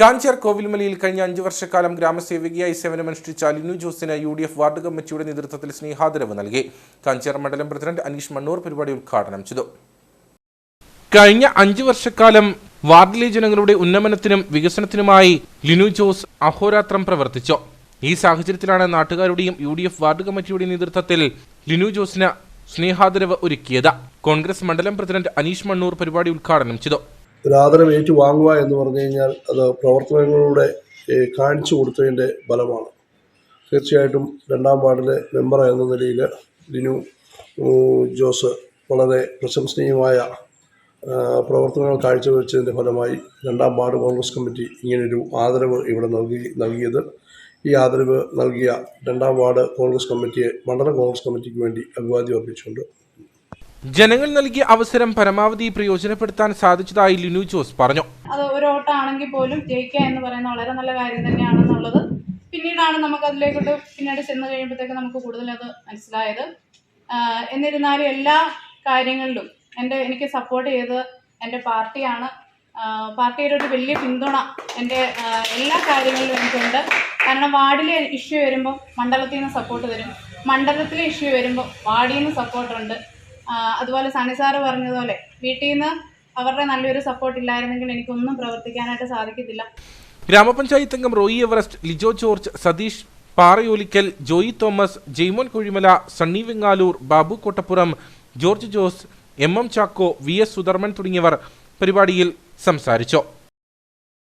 കാഞ്ചാർ കോവിൽമലയിൽ കഴിഞ്ഞ അഞ്ചു വർഷക്കാലം ഗ്രാമസേവകിയായി സേവനമനുഷ്ഠിച്ച ലിനു ജോസിന് യു ഡി എഫ് വാർഡ് കമ്മിറ്റിയുടെ നേതൃത്വത്തിൽ സ്നേഹാദരവ് നൽകി. കാഞ്ചാർ മണ്ഡലം പ്രസിഡന്റ് അനീഷ് മണ്ണൂർ പരിപാടി ഉദ്ഘാടനം ചെയ്തു. കഴിഞ്ഞ അഞ്ചു വർഷക്കാലം വാർഡിലെ ജനങ്ങളുടെ ഉന്നമനത്തിനും വികസനത്തിനുമായി ലിനു ജോസ് അഹോരാത്രം പ്രവർത്തിച്ചു. ഈ സാഹചര്യത്തിലാണ് നാട്ടുകാരുടെയും യു ഡി എഫ് വാർഡ് കമ്മിറ്റിയുടെ നേതൃത്വത്തിൽ ലിനു ജോസിന് സ്നേഹാദരവ് ഒരുക്കിയത്. കോൺഗ്രസ് മണ്ഡലം പ്രസിഡന്റ് അനീഷ് മണ്ണൂർ പരിപാടി ഉദ്ഘാടനം ചെയ്തു. ഒരു ആദരവ് ഏറ്റുവാങ്ങുക എന്ന് പറഞ്ഞു കഴിഞ്ഞാൽ അത് പ്രവർത്തനങ്ങളിലൂടെ കാണിച്ചു കൊടുത്തതിന്റെ ഫലമാണ്. തീർച്ചയായിട്ടും രണ്ടാം വാർഡിലെ മെമ്പർ എന്ന നിലയിൽ ലിനു ജോസ് വളരെ പ്രശംസനീയമായ പ്രവർത്തനങ്ങൾ കാഴ്ചവെച്ചതിന്റെ ഫലമായി രണ്ടാം വാർഡ് കോൺഗ്രസ് കമ്മിറ്റി ഇങ്ങനൊരു ആദരവ് ഇവിടെ നൽകി നൽകിയത്. ഈ ആദരവ് നൽകിയ രണ്ടാം വാർഡ് കോൺഗ്രസ് കമ്മിറ്റിയെ മണ്ഡലം കോൺഗ്രസ് കമ്മിറ്റിക്ക് വേണ്ടി അഭിവാദ്യം അർപ്പിച്ചുകൊണ്ട് ജനങ്ങൾ നൽകിയ അവസരം പരമാവധി പ്രയോജനപ്പെടുത്താൻ സാധിച്ചതായി ലിനു ജോസ് പറഞ്ഞു. അത് ഒരു ഓട്ടാണെങ്കിൽ പോലും ജയിക്കുക എന്ന് പറയുന്ന വളരെ നല്ല കാര്യം തന്നെയാണെന്നുള്ളത്. പിന്നീടാണ് നമുക്ക് അതിലേക്കോട്ട് പിന്നീട് ചെന്ന് കഴിയുമ്പോഴത്തേക്ക് നമുക്ക് കൂടുതൽ അത് മനസ്സിലായത് എന്നിരുന്നാലും എല്ലാ കാര്യങ്ങളിലും എന്റെ എനിക്ക് സപ്പോർട്ട് ചെയ്ത് എന്റെ പാർട്ടിയാണ്. പാർട്ടിയുടെ ഒരു വലിയ പിന്തുണ എന്റെ എല്ലാ കാര്യങ്ങളിലും എനിക്കുണ്ട്. കാരണം വാർഡിലെ ഇഷ്യൂ വരുമ്പോൾ മണ്ഡലത്തിൽ നിന്ന് സപ്പോർട്ട് തരും മണ്ഡലത്തിലെ ഇഷ്യൂ വരുമ്പോൾ വാർഡിൽ നിന്ന് സപ്പോർട്ടുണ്ട് അതുപോലെ സണി സാറ് പറഞ്ഞതുപോലെ വീട്ടിൽ നിന്ന് അവരുടെ നല്ലൊരു സപ്പോർട്ട് ഇല്ലായിരുന്നെങ്കിൽ എനിക്കൊന്നും പ്രവർത്തിക്കാനായിട്ട് സാധിക്കത്തില്ല. ഗ്രാമപഞ്ചായത്ത് അംഗം Roy Everest Lijo George Satheesh Parayolickal Joy Thomas Jaimon Kuzhimala Sunny Vengaloor Babu Kottappuram George Jose M M Chacko V S Sudharman തുടങ്ങിയവർ പരിപാടിയിൽ സംസാരിച്ചു.